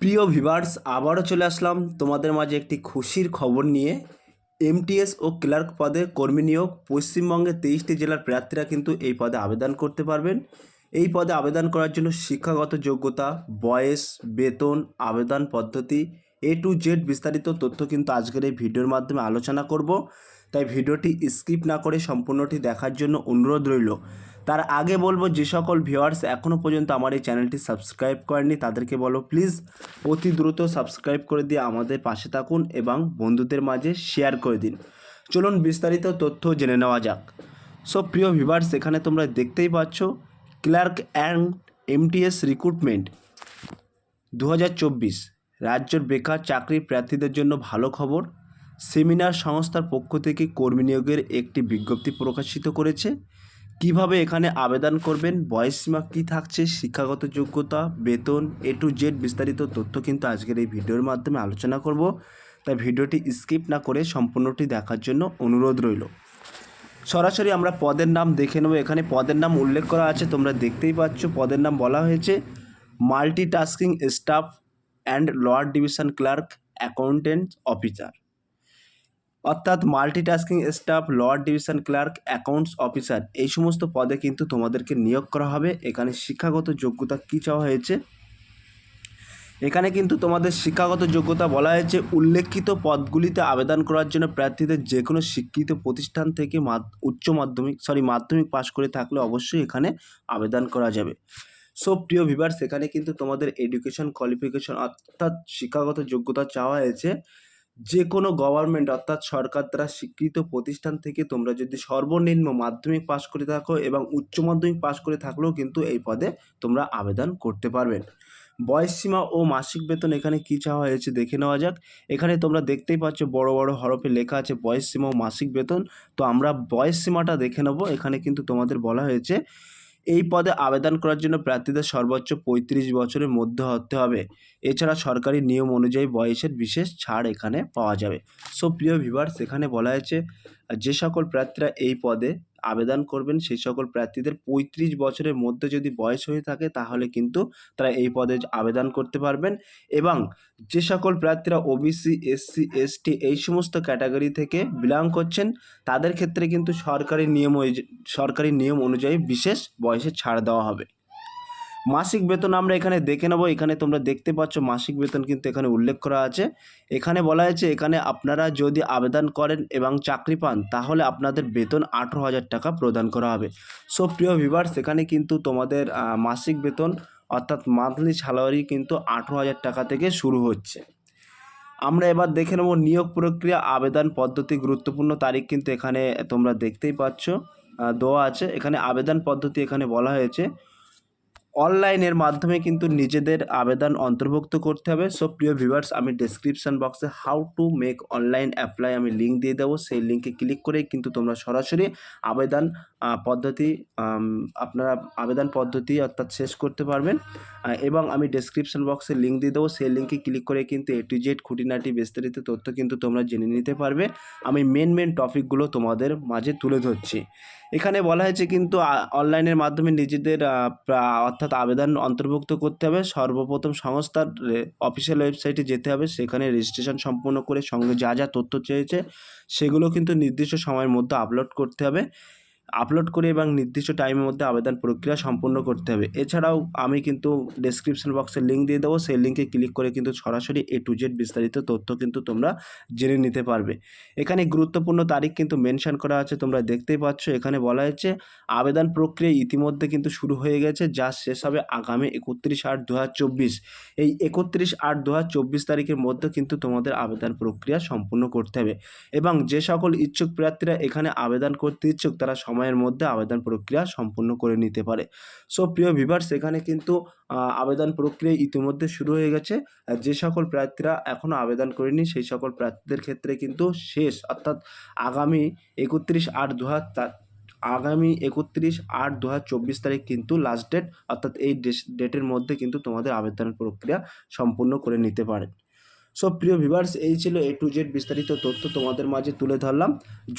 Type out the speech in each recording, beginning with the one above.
প্রিয় ভিভার্স, আবারও চলে আসলাম তোমাদের মাঝে একটি খুশির খবর নিয়ে। এমটিএস ও ক্লার্ক পদে কর্মী নিয়োগ, পশ্চিমবঙ্গের তেইশটি জেলার প্রার্থীরা কিন্তু এই পদে আবেদন করতে পারবেন। এই পদে আবেদন করার জন্য শিক্ষাগত যোগ্যতা, বয়স, বেতন, আবেদন পদ্ধতি এ টু জেড বিস্তারিত তথ্য কিন্তু আজকের এই ভিডিওর মাধ্যমে আলোচনা করব। তাই ভিডিওটি স্কিপ না করে সম্পূর্ণটি দেখার জন্য অনুরোধ রইল। তার আগে বলব, যে সকল ভিউয়ার্স এখনও পর্যন্ত আমার এই চ্যানেলটি সাবস্ক্রাইব করেননি, তাদেরকে বলো প্লিজ অতি দ্রুত সাবস্ক্রাইব করে দিয়ে আমাদের পাশে থাকুন এবং বন্ধুদের মাঝে শেয়ার করে দিন। চলুন বিস্তারিত তথ্য জেনে নেওয়া যাক। সো প্রিয় ভিউয়ার্স এখানে তোমরা দেখতেই পাচ্ছ ক্লার্ক অ্যান্ড এমটিএস রিক্রুটমেন্ট দু হাজার চব্বিশ। রাজ্যের বেকার চাকরি প্রার্থীদের জন্য ভালো খবর। সেমিনার সংস্থার পক্ষ থেকে কর্মী নিয়োগের একটি বিজ্ঞপ্তি প্রকাশিত করেছে। কীভাবে এখানে আবেদন করবেন, বয়সসীমা কী থাকছে, শিক্ষাগত যোগ্যতা, বেতন এ টু জেড বিস্তারিত তথ্য কিন্তু আজকের এই ভিডিওর মাধ্যমে আলোচনা করব। তাই ভিডিওটি স্কিপ না করে সম্পূর্ণটি দেখার জন্য অনুরোধ রইল। সরাসরি আমরা পদের নাম দেখে নেব। এখানে পদের নাম উল্লেখ করা আছে, তোমরা দেখতেই পাচ্ছ। পদের নাম বলা হয়েছে, multitasking staff and lower division clerk accountant officer অর্থাৎ multitasking staff lower division clerk accounts officer এই সমস্ত পদে কিন্তু তোমাদেরকে নিয়োগ করা হবে। এখানে শিক্ষাগত যোগ্যতা কী চাওয়া হয়েছে? এখানে কিন্তু তোমাদের শিক্ষাগত যোগ্যতা বলা হয়েছে, উল্লেখিত পদগুলিতে আবেদন করার জন্য প্রার্থীদের যে কোনো শিক্ষিত প্রতিষ্ঠান থেকে উচ্চ মাধ্যমিক সরি মাধ্যমিক পাশ করে থাকলে অবশ্যই এখানে আবেদন করা যাবে। সো প্রিয় ভিভার্স এখানে কিন্তু তোমাদের এডুকেশন কোয়ালিফিকেশন অর্থাৎ শিক্ষাগত যোগ্যতা চাওয়া হয়েছে। যে কোনো গভর্নমেন্ট অর্থাৎ সরকার দ্বারা স্বীকৃত প্রতিষ্ঠান থেকে তোমরা যদি সর্বনিম্ন মাধ্যমিক পাশ করে থাকো এবং উচ্চ মাধ্যমিক পাশ করে থাকলেও কিন্তু এই পদে তোমরা আবেদন করতে পারবেন বয়সসীমা ও মাসিক বেতন এখানে কী চাওয়া হয়েছে দেখে নেওয়া যাক। এখানে তোমরা দেখতেই পাচ্ছ বড় বড় হরফে লেখা আছে বয়সসীমা ও মাসিক বেতন। তো আমরা বয়সসীমাটা দেখে নেব। এখানে কিন্তু তোমাদের বলা হয়েছে এই পদে আবেদন করার জন্য প্রার্থীদের সর্বোচ্চ পঁয়ত্রিশ বছরের মধ্যে হতে হবে। এছাড়া সরকারি নিয়ম অনুযায়ী বয়সের বিশেষ ছাড় এখানে পাওয়া যাবে। সো প্রিয় ভিভার্স এখানে বলা হয়েছে যে সকল প্রার্থীরা এই পদে আবেদন করবেন সেই সকল প্রার্থীদের পঁয়ত্রিশ বছরের মধ্যে যদি বয়স হয়ে থাকে তাহলে কিন্তু তারা এই পদে আবেদন করতে পারবেন এবং যে সকল প্রার্থীরা ওবিসি এসসি এসটি এই সমস্ত ক্যাটাগরি থেকে বিলং করছেন তাদের ক্ষেত্রে কিন্তু সরকারি নিয়ম সরকারি নিয়ম অনুযায়ী বিশেষ বয়সে ছাড় দেওয়া হবে। মাসিক বেতন আমরা এখানে দেখে নেব। এখানে তোমরা দেখতে পাচ্ছ মাসিক বেতন কিন্তু এখানে উল্লেখ করা আছে। এখানে বলা হয়েছে, এখানে আপনারা যদি আবেদন করেন এবং চাকরি পান, তাহলে আপনাদের বেতন আঠেরো হাজার টাকা প্রদান করা হবে। সো, প্রিয় ভিভার্স এখানে কিন্তু তোমাদের মাসিক বেতন অর্থাৎ মান্থলি স্যালারি কিন্তু আঠেরো হাজার টাকা থেকে শুরু হচ্ছে। আমরা এবার দেখে নেব নিয়োগ প্রক্রিয়া, আবেদন পদ্ধতি গুরুত্বপূর্ণ তারিখ কিন্তু এখানে তোমরা দেখতেই পাচ্ছ দেওয়া আছে। এখানে আবেদন পদ্ধতি এখানে বলা হয়েছে অনলাইনের মাধ্যমে কিন্তু নিজেদের আবেদন অন্তর্ভুক্ত করতে হবে। সো প্রিয় ভিউয়ার্স আমি ডেসক্রিপশন বক্সে how to make online apply আমি লিঙ্ক দিয়ে দেবো। সেই লিঙ্কে ক্লিক করেই কিন্তু তোমরা সরাসরি আবেদন পদ্ধতি আপনারা আবেদন পদ্ধতি অর্থাৎ শেষ করতে পারবেন। এবং আমি ডেসক্রিপশন বক্সে লিঙ্ক দিয়ে দেবো। সেই লিঙ্কে ক্লিক করে কিন্তু এ টু জেড খুঁটিনাটি বিস্তারিত তথ্য কিন্তু তোমরা জেনে নিতে পারবে। আমি মেন মেন টপিকগুলো তোমাদের মাঝে তুলে ধরছি। এখানে বলা হয়েছে কিন্তু অনলাইনের মাধ্যমে নিজেদের অর্থাৎ আবেদন অন্তর্ভুক্ত করতে হবে। সর্বপ্রথম সংস্থার অফিসিয়াল ওয়েবসাইটে যেতে হবে। সেখানে রেজিস্ট্রেশন সম্পূর্ণ করে সঙ্গে যা যা তথ্য চেয়েছে, সেগুলো কিন্তু নির্দিষ্ট সময়ের মধ্যে আপলোড করতে হবে। আপলোড করে এবং নির্দিষ্ট টাইমের মধ্যে আবেদন প্রক্রিয়া সম্পূর্ণ করতে হবে। এছাড়াও আমি কিন্তু ডেসক্রিপশন বক্সে লিঙ্ক দিয়ে দেবো। সেই লিঙ্কে ক্লিক করে কিন্তু সরাসরি এ টু জেড বিস্তারিত তথ্য কিন্তু তোমরা জেনে নিতে পারবে। এখানে গুরুত্বপূর্ণ তারিখ কিন্তু মেনশান করা আছে, তোমরা দেখতেই পাচ্ছ। এখানে বলা হয়েছে, আবেদন প্রক্রিয়া ইতিমধ্যে কিন্তু শুরু হয়ে গেছে, যা শেষ হবে আগামী একত্রিশ আট দু এই একত্রিশ আট দু তারিখের মধ্যে কিন্তু তোমাদের আবেদন প্রক্রিয়া সম্পূর্ণ করতে হবে। এবং যে সকল ইচ্ছুক প্রার্থীরা এখানে আবেদন করতে ইচ্ছুক, তারা সময়ের মধ্যে আবেদন প্রক্রিয়া সম্পূর্ণ করে নিতে পারে। সো, প্রিয় ভিভার্স এখানে কিন্তু আবেদন প্রক্রিয়া ইতিমধ্যে শুরু হয়ে গেছে। যে সকল প্রার্থীরা এখনও আবেদন করেনি, সেই সকল প্রার্থীদের ক্ষেত্রে কিন্তু শেষ, অর্থাৎ আগামী একত্রিশ আট দু আগামী একত্রিশ আট দু তারিখ কিন্তু লাস্ট ডেট অর্থাৎ এই ডেটের মধ্যে কিন্তু তোমাদের আবেদন প্রক্রিয়া সম্পূর্ণ করে নিতে পারেন সো প্রিয় ভিভার্স এই ছিল এ টু জেড বিস্তারিত তথ্য তোমাদের মাঝে তুলে ধরলাম।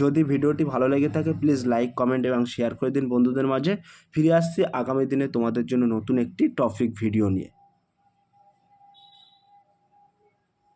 যদি ভিডিওটি ভালো লেগে থাকে প্লিজ লাইক কমেন্ট এবং শেয়ার করে দিন বন্ধুদের মাঝে। ফিরে আসছি আগামী দিনে তোমাদের জন্য নতুন একটি টপিক ভিডিও নিয়ে।